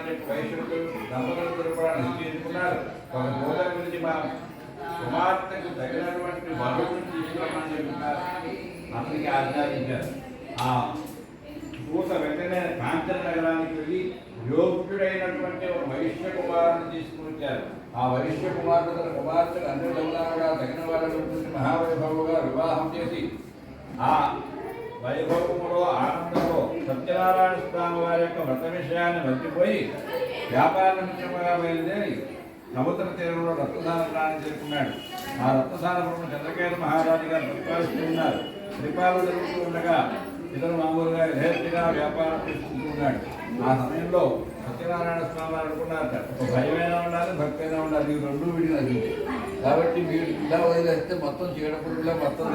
చేయాలని చెప్పి దంపతులు కూడా తీసుకున్నారు ఒక దూత గురించి మా కుమార్తెకు తగినటువంటి వరువును తీసుకురమ్మని చెప్తున్నారు. అతనికి ఆజ్ఞాపించారు. ఆ పూత వెంటనే కాంచన నగరానికి వెళ్ళి యోగ్యుడైనటువంటి ఒక వైశ్య కుమారుని తీసుకువచ్చారు ఆ వైశ్య కుమారుడు తన కుమార్తెను అన్ని విధములుగా తగిన వాళ్ళ మహావైభవుగా వివాహం చేసి ఆ వైభవములో ఆనందంలో సత్యనారాయణ స్వామి వారి యొక్క వ్రత విషయాన్ని మర్చిపోయి వ్యాపార విషయంగా బయలుదేరి సముద్ర తీరంలో రత్నదానం చేరుకున్నాడు ఆ రత్నదానపురం చంద్రకేత మహారాజు గారు పరిపాలిస్తూ ఉన్నారు. పరిపాలన జరుగుతూ ఉండగా ఇతను మామూలుగా యథేచ్ఛగా వ్యాపారం చేసుకుంటూ ఉన్నాడు. ఆ సమయంలో సత్యనారాయణ స్వామి అనుకున్నారట భయమైనా ఉండాలి భక్తి అయినా ఉండాలి. ఈ రెండు విడినది కాబట్టి మీరు ఇలా వదిలేస్తే మొత్తం చీడపుడులా మొత్తం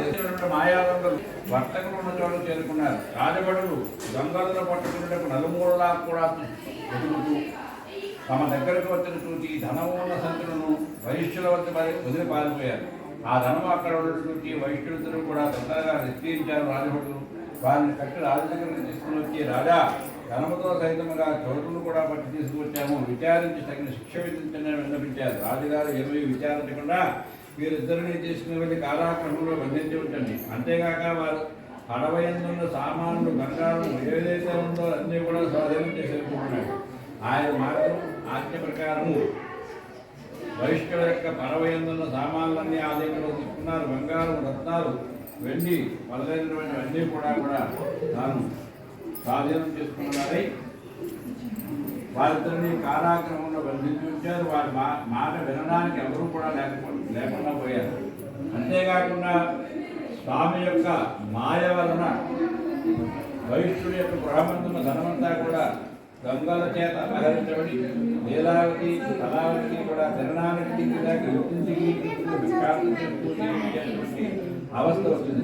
మాయాదండలు వర్తకులు ఉన్న చోట చేరుకున్నారు. రాజభటులు గంగలను పట్టుకున్నట్టు నలుమూలలా కూడా వెతుకుతూ తమ దగ్గరకు వచ్చిన చూసి ధనము ఉన్న సంతులను వైశ్యుల వద్ద వదిలి పారిపోయారు. ఆ ధనం అక్కడ ఉన్నటువంటి వైశ్యులందరూ కూడా తొందరగా నిశ్చయించారు రాజభటులు. వారిని కట్టి రాజు దగ్గరికి తీసుకుని వచ్చి రాజా ధనముతో సహితముగా చోటును కూడా పట్టి తీసుకువచ్చాము విచారించి తగిన శిక్ష విధించని విన్నపించారు. రాజుగారు ఏమీ విచారించకుండా వీరిద్దరిని తీసుకుని వెళ్ళి కారాక్రమంలో బంధించి ఉంచండి. అంతేగాక వారు అడవయందున్న సామాన్లు బంగారం ఏదైతే ఉందో అన్నీ కూడా స్వాధీనం చేసేసుకుంటున్నాడు ఆయన మార్గం ఆజ్ఞ ప్రకారము వైష్ణవ యొక్క పరవయందున్న సామాన్లన్నీ ఆ దగ్గర తీసుకున్నారు. బంగారం రత్నాలు వెండి మొదలైనటువంటి అన్నీ కూడా కూడా తాను స్వాధీనం చేసుకున్నారై వారిద్దరిని కారాగ్రహంలో బంధించి ఉంచారు. వారి మా మాట వినడానికి ఎవరూ కూడా లేకపో లేకుండా పోయారు. అంతేకాకుండా స్వామి యొక్క మాయ వలన వైష్ణుడి యొక్క గృహమంతున్న ధనమంతా కూడా గంగల చేత అలరించబడి లీలావతి కళావతి కూడా తిరణానికి గుర్తించి విఖ్యాతం అవస్థ వచ్చింది.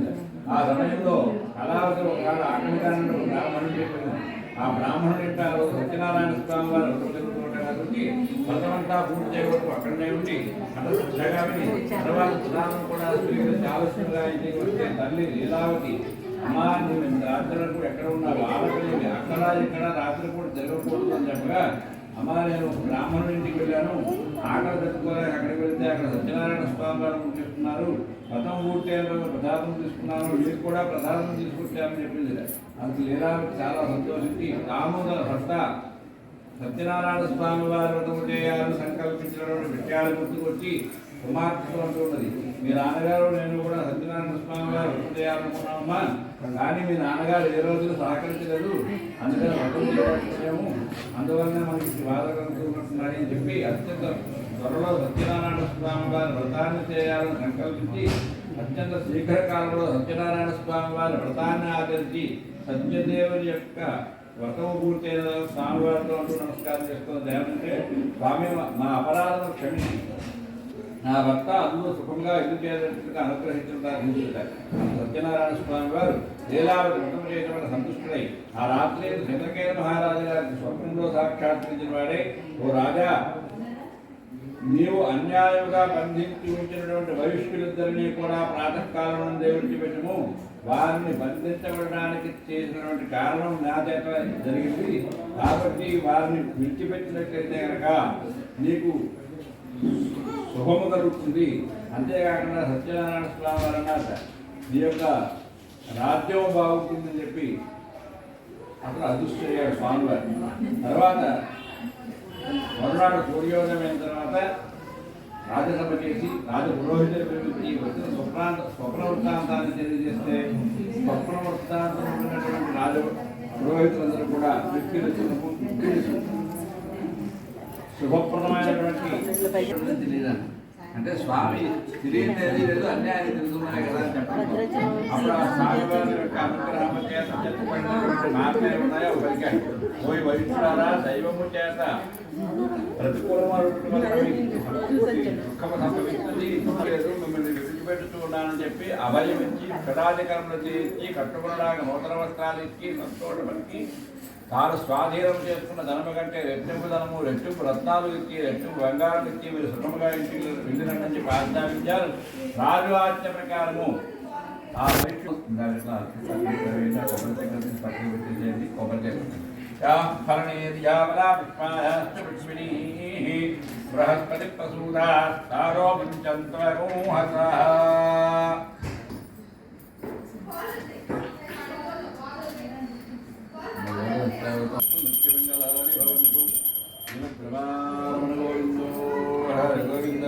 ఆ సమయంలో కళావతి ఒకనాడు ఆకలికాలను బ్రాహ్మణుడు చెప్పింది ఆ బ్రాహ్మణుడు యొక్క సత్యనారాయణ స్వామి వారు కాబట్టి మొత్తమంతా పూర్తి చేయవరకు అక్కడనే ఉండి అక్కడ శ్రద్ధగా విని తర్వాత స్నానం కూడా స్వీకరించి ఆలస్యంగా ఇంటికి వస్తే తల్లి లీలావతి అమ్మా నువ్వు ఇంత రాత్రులకు ఎక్కడ ఉన్నావు? ఆడపిల్లవి అక్కడ ఇక్కడ రాత్రి కూడా జరగకూడదు అని చెప్పగా అమ్మా నేను బ్రాహ్మణుడి ఇంటికి వెళ్ళాను. ఆకలి పెట్టుకోలేక అక్కడికి వెళ్తే అక్కడ సత్యనారాయణ స్వామి వారు చేస్తున్నారు మతం పూర్తి ప్రసాదం తీసుకున్నాను మీరు కూడా ప్రసాదం తీసుకుంటామని చెప్పింది. అందుకు లేదా చాలా సంతోషించి దామోదర భర్త సత్యనారాయణ స్వామి వారు వ్రతం చేయాలని సంకల్పించినటువంటి విషయాలు గుర్తుకొచ్చి కుమార్తెతో అంటున్నది మీ నాన్నగారు నేను కూడా సత్యనారాయణ స్వామి చేయాలనుకున్నామమ్మా. కానీ మీ నాన్నగారు ఏ రోజు సహకరించలేదు. అందుకని వ్రతం అందువల్లనే మనకి బాధ కలుగుతున్నట్టున్నాడు అని చెప్పి అత్యంత త్వరలో సత్యనారాయణ స్వామి వారి వ్రతాన్ని చేయాలని సంకల్పించి అత్యంత శీఘ్రకాలంలో సత్యనారాయణ స్వామి వారి వ్రతాన్ని ఆచరించి సత్యదేవుని యొక్క వ్రతము పూర్తయిన స్వామివారితో అంటూ నమస్కారం చేస్తున్నది ఏమంటే స్వామి మా అపరాధం క్షమించి నా భర్త అందులో సుఖంగా ఇల్లు చేసినట్టుగా అనుగ్రహించడం సత్యనారాయణ స్వామి వారు లీలావతి వ్రతం చేయడం వల్ల సంతుష్టుడై ఆ రాత్రి చంద్రకేర మహారాజు గారికి స్వప్నంలో సాక్షాత్కరించిన వాడే ఓ రాజా నీవు అన్యాయంగా బంధించి ఉంచినటువంటి వైష్ణులిద్దరినీ కూడా ప్రాతకాలం విడిచిపెట్టము వారిని బంధించబడడానికి చేసినటువంటి కారణం నా చేత జరిగింది. కాబట్టి వారిని విడిచిపెట్టినట్లయితే కనుక నీకు శుభము కలుగుతుంది అంతేకాకుండా సత్యనారాయణ స్వామి వారు అన్నారు నీ యొక్క రాజ్యం బాగుంటుందని చెప్పి అప్పుడు అదృష్టయ్యాడు స్వామివారు. తర్వాత మరునాడు సూర్యోదయం అయిన తర్వాత రాజ్యసభ చేసి రాజ పురోహితులు పిలిపించి వచ్చిన స్వప్నాంత స్వప్న వృత్తాంతాన్ని తెలియజేస్తే స్వప్న వృత్తాంతం ఉన్నటువంటి రాజ పురోహితులందరూ కూడా వ్యక్తులు శుభప్రదమైనటువంటి అంటే స్వామి తెలియదు లేదు అన్యాయం తెలుసున్నాయి కదా అని చెప్పడం అప్పుడు ఆ స్వామి వారి యొక్క అనుగ్రహం చేత చెప్పబడినటువంటి మార్గాలు ఉన్నాయో? పలికాడు పోయి వైద్యులారా దైవము చేత ప్రతికూలమైనటువంటి దుఃఖము సంభవిస్తుంది లేదు మిమ్మల్ని విడిచిపెడుతూ ఉన్నానని చెప్పి అభయం ఇచ్చి చేయించి కట్టుకునడానికి నూతన వస్త్రాలు ఇచ్చి సంతోషపరికి తాను స్వాధీనం చేసుకున్న ధనము కంటే రెట్టింపు ధనము రెట్టింపు రత్నాలు ఎక్కి రెట్టింపు బంగారం ఎక్కి మీరు సుఖముగా ఇంటి వెళ్ళినట్టు చెప్పి రాజు ఆజ్ఞ ప్రకారము ఆ రెట్లు పక్కన బృహస్పతి ప్రసూదా తారో పంచంతరూ గోవింద